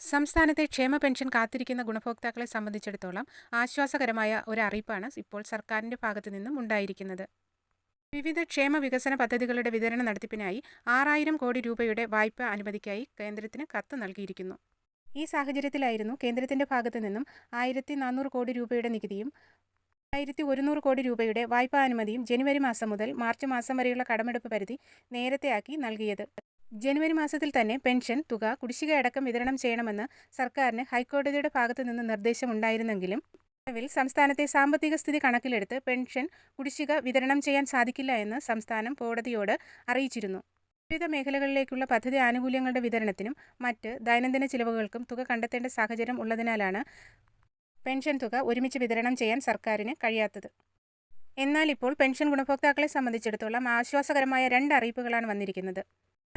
സംസ്ഥാനത്തെ ക്ഷേമ പെൻഷൻ കാത്തിരിക്കുന്ന ഗുണഭോക്താക്കളെ സംബന്ധിച്ചിടത്തോളം ആശ്വാസകരമായ ഒരു അറിയിപ്പാണ് ഇപ്പോൾ സർക്കാരിന്റെ ഭാഗത്തു നിന്നും ഉണ്ടായിരിക്കുന്നത്. വിവിധ ക്ഷേമ വികസന പദ്ധതികളുടെ വിതരണ നടത്തിപ്പിനായി ആറായിരം കോടി രൂപയുടെ വായ്പ അനുമതിക്കായി കേന്ദ്രത്തിന് കത്ത് നൽകിയിരിക്കുന്നു. ഈ സാഹചര്യത്തിലായിരുന്നു കേന്ദ്രത്തിന്റെ ഭാഗത്തു നിന്നും ആയിരത്തി നാനൂറ് കോടി രൂപയുടെ നികുതിയും ആയിരത്തി ഒരുന്നൂറ് കോടി രൂപയുടെ വായ്പാ അനുമതിയും ജനുവരി മാസം മുതൽ മാർച്ച് മാസം വരെയുള്ള കടമെടുപ്പ് പരിധി നേരത്തെയാക്കി നൽകിയത്. ജനുവരി മാസത്തിൽ തന്നെ പെൻഷൻ തുക കുടിശ്ശിക അടക്കം വിതരണം ചെയ്യണമെന്ന് സർക്കാരിന് ഹൈക്കോടതിയുടെ ഭാഗത്തു നിന്ന് നിർദ്ദേശമുണ്ടായിരുന്നെങ്കിലും നിലവിൽ സംസ്ഥാനത്തെ സാമ്പത്തിക സ്ഥിതി കണക്കിലെടുത്ത് പെൻഷൻ കുടിശ്ശിക വിതരണം ചെയ്യാൻ സാധിക്കില്ല എന്ന് സംസ്ഥാനം കോടതിയോട് അറിയിച്ചിരുന്നു. വിവിധ മേഖലകളിലേക്കുള്ള പദ്ധതി ആനുകൂല്യങ്ങളുടെ വിതരണത്തിനും മറ്റ് ദൈനംദിന ചിലവുകൾക്കും തുക കണ്ടെത്തേണ്ട സാഹചര്യം ഉള്ളതിനാലാണ് പെൻഷൻ തുക ഒരുമിച്ച് വിതരണം ചെയ്യാൻ സർക്കാരിന് കഴിയാത്തത്. എന്നാൽ ഇപ്പോൾ പെൻഷൻ ഗുണഭോക്താക്കളെ സംബന്ധിച്ചിടത്തോളം ആശ്വാസകരമായ രണ്ട് അറിയിപ്പുകളാണ് വന്നിരിക്കുന്നത്.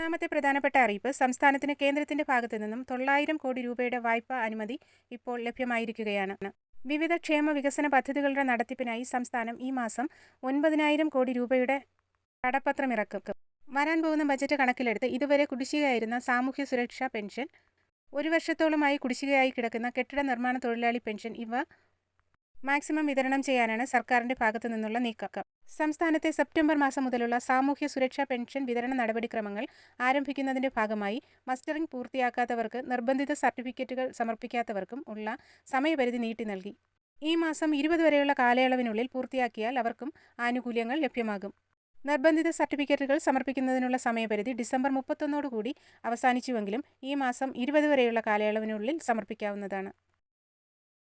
ഒന്നാമത്തെ പ്രധാനപ്പെട്ട അറിയിപ്പ് സംസ്ഥാനത്തിന് കേന്ദ്രത്തിന്റെ ഭാഗത്തു നിന്നും തൊള്ളായിരം കോടി രൂപയുടെ വായ്പാ അനുമതി ഇപ്പോൾ ലഭ്യമായിരിക്കുകയാണ്. വിവിധ ക്ഷേമ വികസന പദ്ധതികളുടെ നടത്തിപ്പിനായി സംസ്ഥാനം ഈ മാസം ഒൻപതിനായിരം കോടി രൂപയുടെ കടപ്പത്രമിറക്കും വരാൻ പോകുന്ന ബജറ്റ് കണക്കിലെടുത്ത് ഇതുവരെ കുടിശ്ശികയായിരുന്ന സാമൂഹ്യ സുരക്ഷാ പെൻഷൻ ഒരു വർഷത്തോളമായി കുടിശ്ശികയായി കിടക്കുന്ന കെട്ടിട നിർമ്മാണ തൊഴിലാളി പെൻഷൻ ഇവ മാക്സിമം വിതരണം ചെയ്യാനാണ് സർക്കാരിന്റെ ഭാഗത്തു നിന്നുള്ള നീക്കം. സംസ്ഥാനത്തെ സെപ്റ്റംബർ മാസം മുതലുള്ള സാമൂഹ്യ സുരക്ഷാ പെൻഷൻ വിതരണ നടപടിക്രമങ്ങൾ ആരംഭിക്കുന്നതിന്റെ ഭാഗമായി മസ്റ്ററിംഗ് പൂർത്തിയാക്കാത്തവർക്ക് നിർബന്ധിത സർട്ടിഫിക്കറ്റുകൾ സമർപ്പിക്കാത്തവർക്കും ഉള്ള സമയപരിധി നീട്ടി നൽകി. ഈ മാസം ഇരുപത് വരെയുള്ള കാലയളവിനുള്ളിൽ പൂർത്തിയാക്കിയാൽ അവർക്കും ആനുകൂല്യങ്ങൾ ലഭ്യമാകും. നിർബന്ധിത സർട്ടിഫിക്കറ്റുകൾ സമർപ്പിക്കുന്നതിനുള്ള സമയപരിധി ഡിസംബർ മുപ്പത്തൊന്നോടുകൂടി അവസാനിച്ചുവെങ്കിലും ഈ മാസം ഇരുപത് വരെയുള്ള കാലയളവിനുള്ളിൽ സമർപ്പിക്കാവുന്നതാണ്.